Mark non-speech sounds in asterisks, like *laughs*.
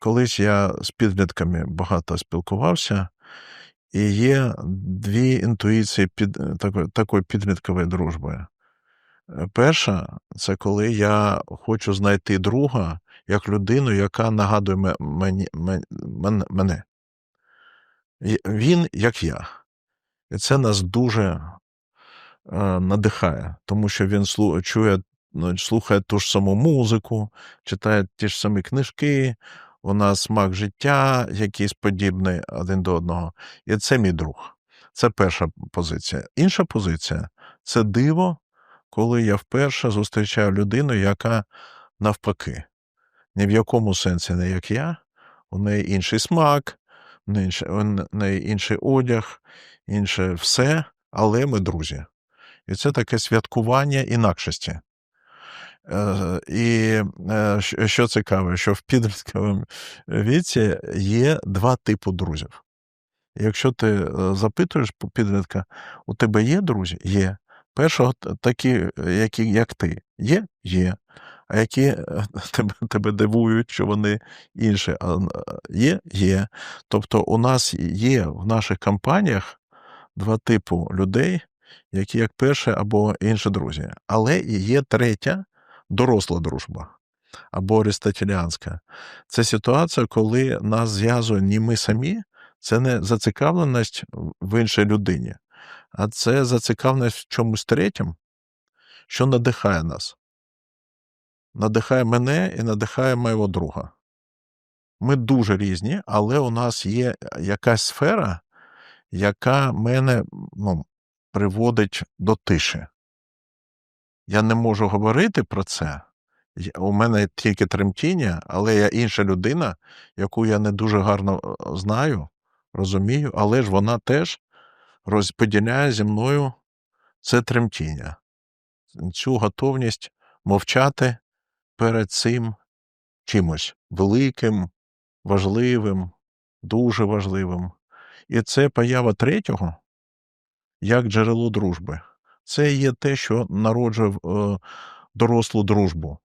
Колись я з підлітками багато спілкувався, і є дві інтуїції під, такої, такої підліткової дружби. Е, Перша це коли я хочу знайти друга як людину, яка нагадує ме- мені, мен- мен- мене. Він як я. І це нас дуже е, надихає, тому що він чує, ну, слухає ту ж саму музику, читає ті ж самі книжки, у нас смак життя якийсь подібний один до одного. І це мій друг. Це перша позиція. Інша позиція це диво, коли я вперше зустрічаю людину, яка навпаки, ні в якому сенсі не як я, у неї інший смак, у неї інший- одяг, інше все, але ми друзі. І це таке святкування інакшості. Е, І е, що цікаво, що в підлітковому віці є два типи друзів. Якщо ти е, запитуєш підлітка, у тебе є друзі? Є. Першого такі, які, як ти, є? Є. А які е, *laughs* тебе, тебе дивують, що вони інші, а, є? Є. Тобто у нас є в наших компаніях два типи людей, які як перші або інші друзі. Але і є третя доросла дружба або аристотеліанська. Це ситуація, коли нас зв'язує не ми самі, це не зацікавленість в іншій людині, а це зацікавленість в чомусь третім, що надихає нас. Надихає мене і надихає моєго друга. Ми дуже різні, але у нас є якась сфера, яка мене ну, приводить до тиші. Я не можу говорити про це. У мене тільки тремтіння, але я інша людина, яку я не дуже гарно е, знаю, розумію, але ж вона теж розподіляє зі мною це тремтіння, цю готовність мовчати перед цим чимось великим, важливим, дуже важливим. І це поява третього як джерело дружби. Це є те, що народжує е, дорослу дружбу.